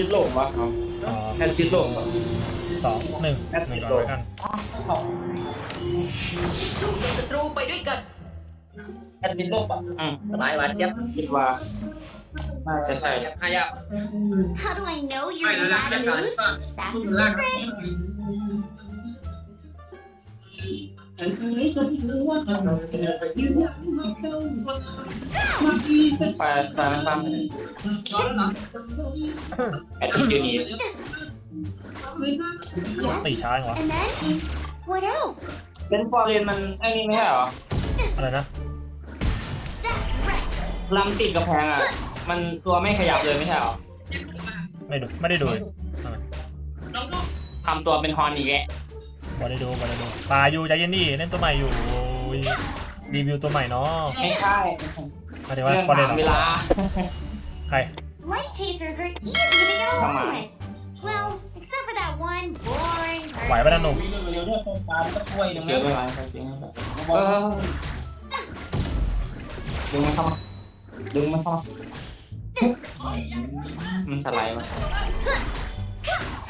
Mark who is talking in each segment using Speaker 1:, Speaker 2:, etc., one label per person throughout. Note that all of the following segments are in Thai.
Speaker 1: ชิดโลงวะเอา
Speaker 2: อ๋อ
Speaker 1: แอดชิดโลงวะ
Speaker 2: สองหนึ่งหนึ่งก่อนแล้วกัน
Speaker 3: สู้กับศัตรูไปด้วยกัน
Speaker 4: แอดมินโลกอะ
Speaker 1: อืม
Speaker 4: สบายหวานเจี๊ยบ
Speaker 1: คิดว่าน่าจะใช่
Speaker 4: ขยับ
Speaker 5: How do I know you're in a bad mood? That's a secret.
Speaker 1: ไฟไฟมันตามไปเลยแอดชื่อนี้
Speaker 2: ตีช้าจังวะ
Speaker 5: And then, what else?
Speaker 1: เป็นฟอร์เรนมันไอ้นี่ไม่ใช่เหรอ
Speaker 2: อะไรนะ
Speaker 5: That's right.
Speaker 1: ลำติดกับแพงอะ มันตัวไม่ขยับเลยไม่ใช่เหรอ
Speaker 2: ไม่ดูไม่ได้ดูอะ
Speaker 1: ทำตัวเป็นฮอนอีกแก
Speaker 2: บอได้ดูบอได้ดูปลาอยู่ใจเย็นดิเล่นตัวใหม่อยู่โอ้ยรีวิวตัวใหม่เนาะ
Speaker 1: ไม่ใช่
Speaker 2: หมายถึงว่า
Speaker 1: เรื่อง
Speaker 2: ฟอร์เรน
Speaker 1: ถามเวลา
Speaker 2: ใคร
Speaker 5: Light chasers are easy to get
Speaker 1: Come
Speaker 5: along
Speaker 1: on.
Speaker 5: with. Well, except for that one boring
Speaker 2: ไหว
Speaker 5: person.
Speaker 2: ปะนั่นหนุ่ม
Speaker 4: เร็วๆด้วยโซฟามันก็ช่วยหนึ่ง
Speaker 1: เดี๋
Speaker 4: แล้
Speaker 1: ยววไม่ไหวจริงๆเออดึงมันเข้ามาดึงมันเข้ามามันสไลด์มา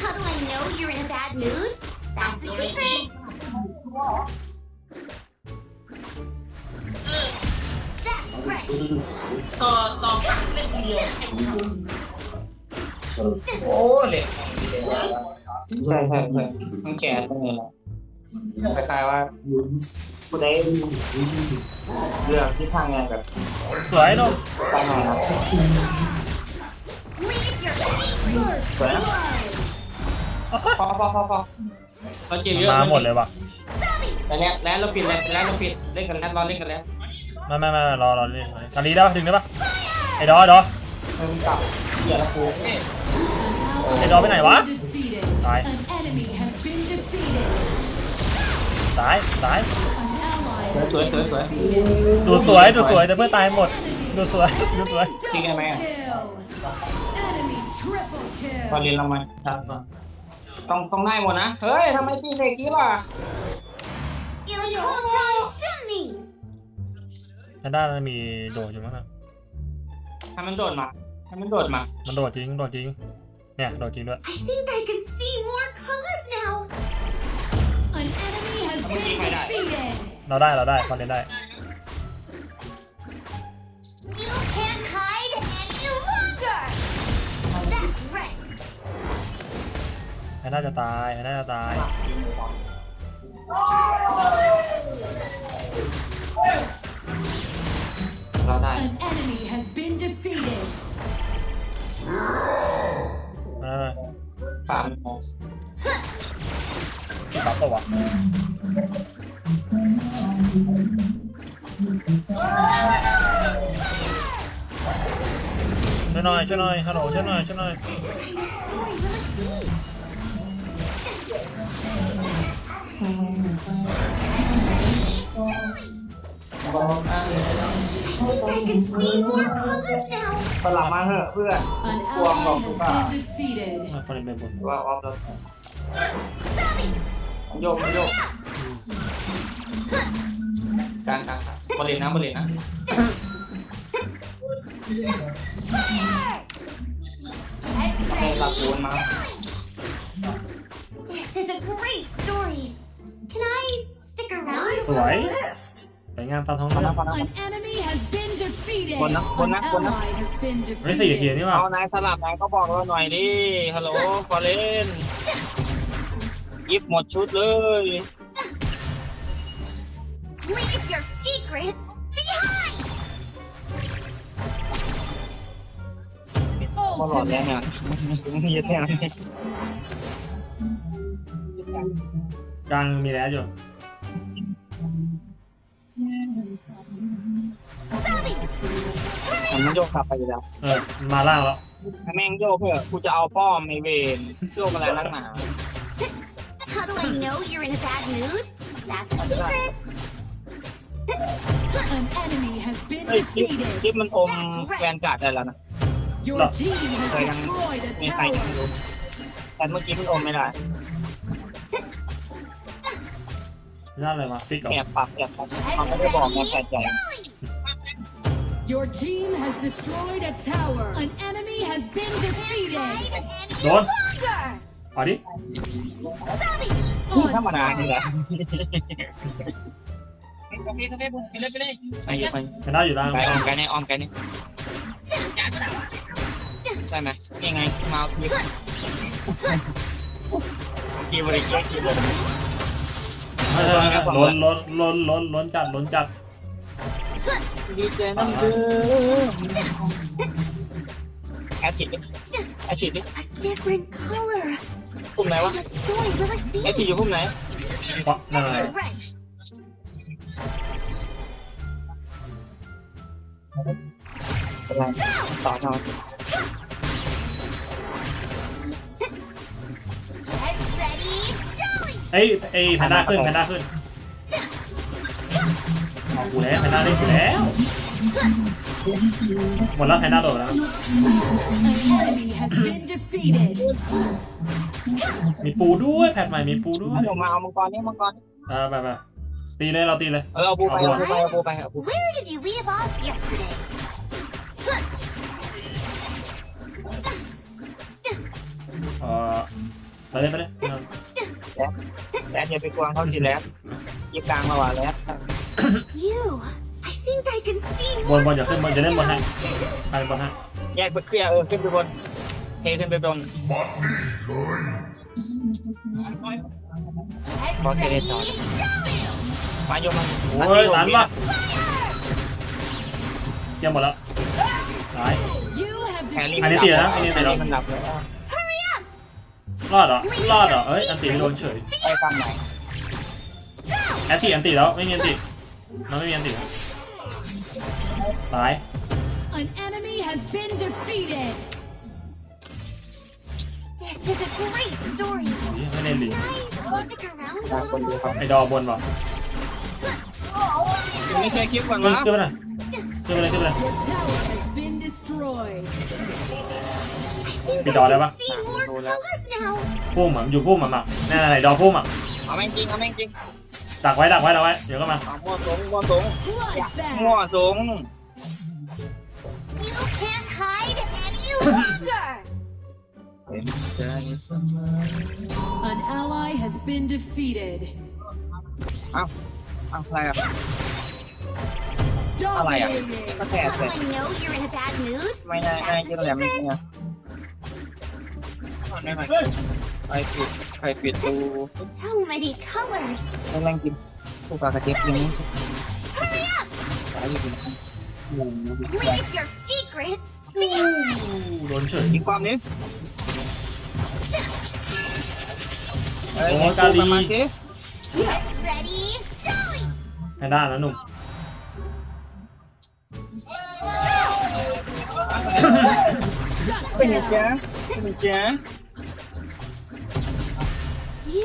Speaker 5: How do I know you're in a bad mood? That's a secret.
Speaker 4: ต่อต่อกันเล่นเดียวโอ้เหล็ก
Speaker 1: ใช่ใช่ใช่ต้องแก่ตรงนี้แหละคล้ายๆว่าผู้ใดเลือกที่ทางงานแบบ
Speaker 2: สวยหนุ่ม
Speaker 1: ไปหน่อยนะสวยนะพอพอพอพอ เราจีบเยอะ
Speaker 2: มาหมดเลยว่ะ
Speaker 1: แล้วเนี้ยแล้วเราปิดเลยแล้วเราปิดเล่นกันแล้วรอเล่นกันแล้ว
Speaker 2: ไม่ไม่ไม่รอรอเล่นตอนนี้ได้ปะถึงได้ปะไอ้ดอไอ้ดอ
Speaker 1: เริ่มกลับเสียละครู
Speaker 2: ไอ้ดอไปไหนวะ
Speaker 6: Defeated.
Speaker 2: ตาย
Speaker 6: An enemy has been defeated.
Speaker 2: ตายตาย
Speaker 6: An ally
Speaker 1: สวยสวยสวย
Speaker 2: ดูสวยดูสวยแต่เพื่อนตายหมดดูสวยดูสวย
Speaker 1: จริงได้ไหม
Speaker 6: kill. Enemy triple
Speaker 1: พอ
Speaker 6: kill.
Speaker 1: เรียนเรามาครับ ต้องต้องได้หมดนะ เฮ้ยทำไมตีเด็กนี้ล่ะ
Speaker 5: Illicultron Shunni.
Speaker 2: ด้านด้านมันมีโดดอยู่มั้งนะ
Speaker 1: ให้มันโดดมาให้มันโดดมา
Speaker 2: มันโดดจริงโดดจริง เนี่ยโดดจริงด้วย
Speaker 5: I think I can see more colors now.
Speaker 6: An enemy has been defeated.
Speaker 2: เราได้เราได้พอเล่นได้ ไอ้น่าจะตายไอ้น่าจะตาย
Speaker 1: เราได้
Speaker 6: An enemy has been defeated.
Speaker 2: มาเลย
Speaker 1: สาม
Speaker 2: ปั๊บปะวะช่วยหน่อยช่วยหน่อยฮัลโหลช่วยหน่อยช่วยหน่อย
Speaker 5: I can see more colors now.
Speaker 1: สลับมาเถอะเพื่อน
Speaker 6: An
Speaker 1: Wrong,
Speaker 6: ally
Speaker 1: wrong,
Speaker 6: has
Speaker 1: wrong.
Speaker 6: been defeated.
Speaker 2: มาฟอร์เรนไปบน
Speaker 1: ว่าออฟแล้วโยกโยกกลางกลางกลางบอลเลนนะบอลเลนนะ
Speaker 5: Get
Speaker 1: ให้หลับ
Speaker 5: ready.
Speaker 1: โวนมา
Speaker 5: This is a great story. Can I stick around?
Speaker 2: สวยสวยงามตามท้อง
Speaker 1: พอ
Speaker 2: เรื่
Speaker 1: นะ
Speaker 2: อง
Speaker 1: พอนะ
Speaker 6: An enemy has been defeated.
Speaker 1: Buồn lắm, buồn
Speaker 6: An
Speaker 1: lắm, buồn lắm.
Speaker 6: ally has been
Speaker 2: ไม่สี่นาที
Speaker 6: defeated.
Speaker 2: นี่หว่า
Speaker 1: เอานายสลับนายก็บอกเราหน่อยดิฮัลโหลฟอร์เรนยิบหมดชุดเลย
Speaker 5: Leave your secrets behind.
Speaker 1: มาหลอดแล้วเนี่ยเยอะแค่ไหน
Speaker 2: กลางมีแล้วอยู่
Speaker 1: มันโยกกลับไปอยู่แล้ว
Speaker 2: เออมาล่างแล้ว
Speaker 1: แม่งโยกเพื่อกูจะเอาป้อมในเวนโยกอะไรนักหนา
Speaker 5: How do I know you're in a bad mood? That's a secret.
Speaker 6: An enemy has been
Speaker 1: เฮ้ยคลิป
Speaker 6: defeated.
Speaker 1: คลิปมันอมแวนการ์ดได้แล้วนะ
Speaker 6: Your
Speaker 2: Look.
Speaker 6: team has
Speaker 1: Rồi,
Speaker 6: destroyed a
Speaker 1: มีใครยังไม่
Speaker 6: tower.
Speaker 1: รู้แต่เมื่อกี้มันอมไม่ได้
Speaker 2: นั่นอะไรมาฟิกเหรอ
Speaker 1: แอบปรับแอบปรับเขาไม่ได้บอกนะแต่ใจ
Speaker 6: Your team has destroyed a tower. An enemy has been defeated.
Speaker 2: โดน
Speaker 5: Longer.
Speaker 2: เอาดิ
Speaker 1: ธรรมดานี่แหละ
Speaker 4: กาแฟกาแฟบุกไปเลยไปเลย
Speaker 1: ไปไป
Speaker 2: แพนด้าอยู่ล่าง
Speaker 1: ไปออมกันนี่ออมกันนี่ใช่ไหมยังไงมาเอาทีทีบริเกตทีบริ
Speaker 2: เออ ล้นล้นล้นล้นล้นจัดล้นจัด
Speaker 1: ดีเจน้ำเดือแอชิดดิแอชิดดิ
Speaker 5: A different color.
Speaker 1: ปุ่มไหนวะ
Speaker 5: What story will it
Speaker 1: แอชิดอยู่ปุ่มไหน
Speaker 2: เพราะนั่นอะไร
Speaker 5: Right.
Speaker 1: เป็นไรต่อหน่อ
Speaker 2: เอ้ยเอ้ยแพนด้าขึ้นแพนด้าขึ้นเอากูแล้วแพนด้าเล่นกูแล้ว หมดแล้วแพนด้าโดดแล้ว
Speaker 6: An enemy has been defeated.
Speaker 2: มีปูด้วยแพทใหม่มีปูด้วย
Speaker 1: ถ้าหนูมาเอามังกรนี่มังกร
Speaker 2: เออไปไปตีเลยเราตีเลย
Speaker 1: เออเอาปูไปเอาปูไปเอาปูไปเอาปู
Speaker 5: Where did you leave off yesterday?
Speaker 2: เออไปเลยไปเลย เออ
Speaker 1: แต่อย่าไปกวางเขาทีแล้วยี่กลางมาว่าแล้ว
Speaker 5: You. I think I can see
Speaker 2: บนบนอย่าขึ้นบนจะเล่นบนให้ไปบนให้
Speaker 1: แยกไปเคลียร์เออขึ้นไปบนเทขึ้นไปบน
Speaker 5: Get
Speaker 1: Okay,
Speaker 5: ready.
Speaker 1: let's start. มาโยมมา
Speaker 2: โอ้ยตันวะเกี่ยมหมดแล้วตาย
Speaker 6: You have
Speaker 1: แครี่
Speaker 6: defeated.
Speaker 2: อันนี้ตีแล้วอันนี้ตีแล้ว
Speaker 1: มันดับแล้ว
Speaker 2: รอดเหรอรอดเหรอเอ้ยอันตีไม่โดนเฉย
Speaker 1: ไปฟังไหน
Speaker 2: แอตตีอันตีแล้วไม่มีอันตีน้องไม่มีอันตีแล้วตาย
Speaker 6: An enemy has been defeated.
Speaker 5: This is a great story.
Speaker 2: อุ๊ยไม่เล่นลิง
Speaker 5: Nice. Stick around a
Speaker 1: คน
Speaker 5: little
Speaker 1: ดู
Speaker 5: more.
Speaker 1: เขา
Speaker 2: ไอ้ดอบนวะ
Speaker 1: ไม่เคยคลิปก่อน
Speaker 2: ขึ้น
Speaker 1: วะ
Speaker 2: ขึ้นไปหน่อยขึ้นไปเลยขึ้นไปเลย
Speaker 6: Your tower has been destroyed.
Speaker 5: I think
Speaker 2: Cái
Speaker 5: I
Speaker 2: đỏ đây
Speaker 5: can
Speaker 2: bác.
Speaker 5: see more colors now.
Speaker 2: พุ่มอะอยู่พุ่มอะมาแน่ไหนดอพุ่มอะ
Speaker 1: เอาแม่งจริงเอาแม่งจริง
Speaker 2: ดักไว้ดักไว้ดักไว้เดี๋ยวก็มา
Speaker 1: เอามั่วสูงมั่วสูง
Speaker 6: Bloodbath.
Speaker 1: มั่วสูง
Speaker 5: You can't hide any longer.
Speaker 6: An ally has been defeated.
Speaker 1: เอาใครอะ
Speaker 6: Dominating.
Speaker 1: ก็แทน
Speaker 5: How
Speaker 1: เลย
Speaker 5: I know you're in a bad mood?
Speaker 1: ไม่ได้ไม่ได้ยืนแหลมไม่ เนี่ยใครปิดใครปิดตู
Speaker 5: So many colors.
Speaker 1: แม่งกินผู้กากระเจี๊ยบกินนี้
Speaker 5: Hurry up.
Speaker 1: สายอยู่
Speaker 5: Leave your secrets
Speaker 2: อู้
Speaker 5: behind.
Speaker 2: โดนเฉย
Speaker 1: ยิงความนี้เอ้ย
Speaker 2: โอ้กาลี
Speaker 1: ประมาณสิ
Speaker 5: Get ready. Go.
Speaker 2: แพนด้านะหนุ่ม
Speaker 1: เป็นไงจ๊ะเป็นไงจ๊ะ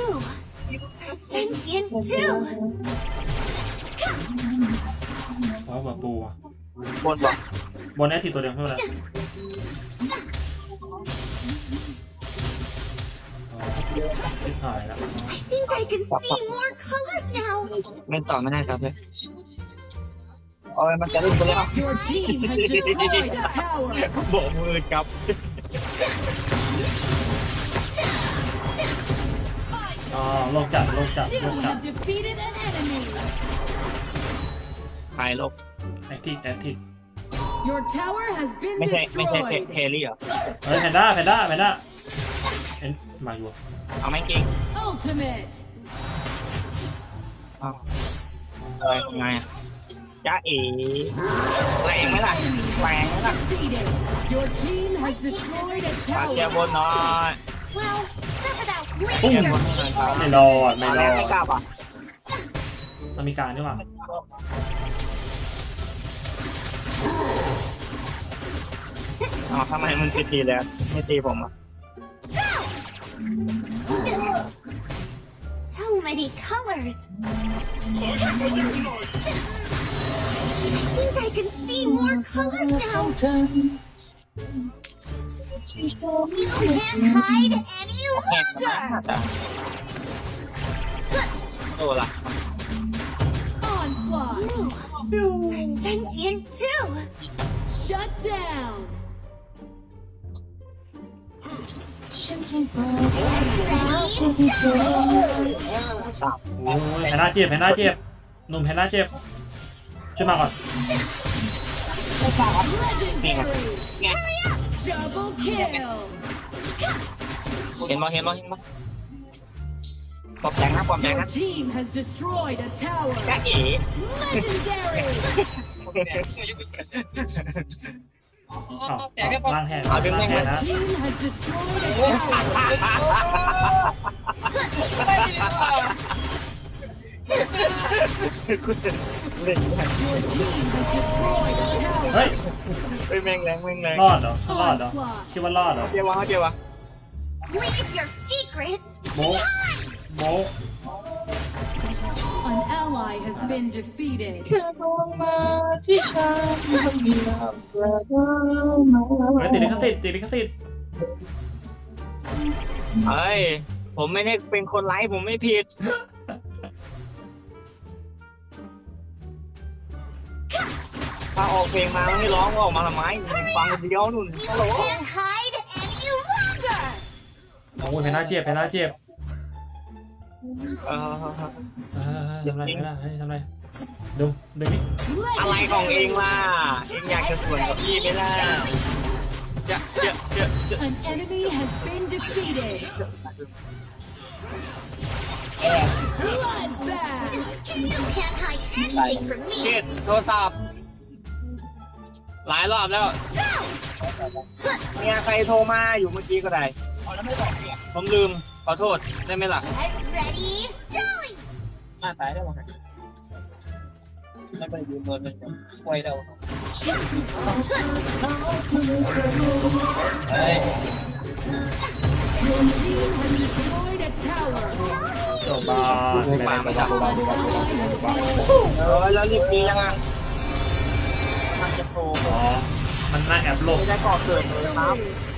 Speaker 5: You are sentient too.
Speaker 2: ว้าวแบบปูอะ
Speaker 1: บนบอก
Speaker 2: บนแอตตีตัวเดียวไม่เป็นไรอ๋อชิบหายแล้ว
Speaker 5: I think I can see more colors now.
Speaker 1: เล่นต่อไม่ได้ครับเลยโอ้ยมันจะเล่นไปแล้ว
Speaker 6: Your team has destroyed a tower.
Speaker 1: โบกมือครับ
Speaker 2: อ๋อโลกจัดโลกจัด
Speaker 6: You
Speaker 2: โลกจัด
Speaker 6: have defeated an enemy.
Speaker 1: หายลบ
Speaker 2: แอคทีฟแอคทีฟ
Speaker 6: Your tower has been
Speaker 1: ไม่ใช่ไม่ใช่เท
Speaker 6: destroyed.
Speaker 1: เทลี่เหรอ
Speaker 2: เฮ้ยแพนด้าแพนด้าแพนด้าเอ็นมาอยู่อะ
Speaker 1: เอาแม่งจริง
Speaker 6: Ultimate.
Speaker 1: อ้าวอะไรทำไงอะจ้าเอ๋แรงไหมล่ะแรงไหมล่ะ
Speaker 6: Defeated. Your team has destroyed a
Speaker 1: ปาเกียร์บ
Speaker 6: tower.
Speaker 1: นหน่อย
Speaker 5: Well, except for that
Speaker 1: เกียร์
Speaker 5: laser.
Speaker 1: บนหน่อยครับ
Speaker 2: ไม่รอดไม่รอง
Speaker 1: ไม่กล้าป่ะ
Speaker 2: มันมีการนี่หว่า
Speaker 1: อ๋อทำไมมันติดตีแล้วไม่ตีผมอะ
Speaker 5: So many colors. I think I can see more colors now. You can't hide any
Speaker 1: แข่งกัน
Speaker 5: longer.
Speaker 1: นะโตละ
Speaker 6: Onslaught.
Speaker 5: You are sentient too.
Speaker 6: Shut down.
Speaker 2: โอ้ยแพนด้าเจ็บแพนด้าเจ็บหนุ่มแพนด้าเจ็บช่วยมาก่อน
Speaker 6: Legendary. Double kill.
Speaker 1: เห็นมั้เห็นมั้เห็นมั้ปอมแดงนะปอมแดง
Speaker 6: Your
Speaker 1: นะ
Speaker 6: team has destroyed a tower.
Speaker 1: จ้าเอ๋
Speaker 6: Legendary.
Speaker 2: อ้าว
Speaker 4: แต่ไม่พอ
Speaker 2: ล่างแทนล่างแทนนะ
Speaker 6: Team has destroyed a tower.
Speaker 1: เล่น
Speaker 6: Your team has destroyed a tower.
Speaker 2: เฮ้ย
Speaker 1: เฮ้ยแม่งแรงแม่งแรง
Speaker 2: รอดเหรอรอดเหรอคิดว่ารอดเหรอ
Speaker 1: เจียววะเจียววะ
Speaker 5: Leave your secrets
Speaker 2: โมโม
Speaker 6: An ally has been defeated.
Speaker 2: เฮ้ยติดลิขสิทธิ์ติดลิขสิทธิ์
Speaker 1: เฮ้ย ผมไม่ได้เป็นคนไลฟ์ผมไม่ผิด ถ้าออกเพลงมาไม่ร้องก็ออกมาทำไมฟังคนเดียวนุ่นฮัลโหล
Speaker 5: can't hide any longer.
Speaker 2: โอ้ยแพนด้าเจ็บแพนด้าเจ็บ
Speaker 1: เออ
Speaker 2: เออทำไรไม่ได้เฮ้ยทำไรดึงดึงนี่
Speaker 1: อะไรของเองล่ะเองอยากจะสวนกับพี่ไหมล่ะจะจะจะจะ
Speaker 6: An enemy has been defeated. Bloodbath.
Speaker 5: You can't hide anything from
Speaker 1: เช็
Speaker 5: me.
Speaker 1: ดโทรศัพท์หลายรอบแล้ว เมียใครโทรมาอยู่เมื่อกี้ก็ได้ ผมลืม ขอโทษ ได้ไหมล่ะ
Speaker 5: Get ready, Joey.
Speaker 4: อ่าตายได้หมดไม่ไปยืมเงินเลยไว้เราเฮ้ย
Speaker 6: Your team has destroyed a tower.
Speaker 2: โซบา
Speaker 1: ไม่มาไม่ได้
Speaker 6: An ally has been
Speaker 1: เออแล้วรีบดียังอะมันจะโทร
Speaker 2: อ๋อ มันน่าแอบหลบ
Speaker 1: ไม่ได้ก่อเกิดเลยครับ
Speaker 6: defeated.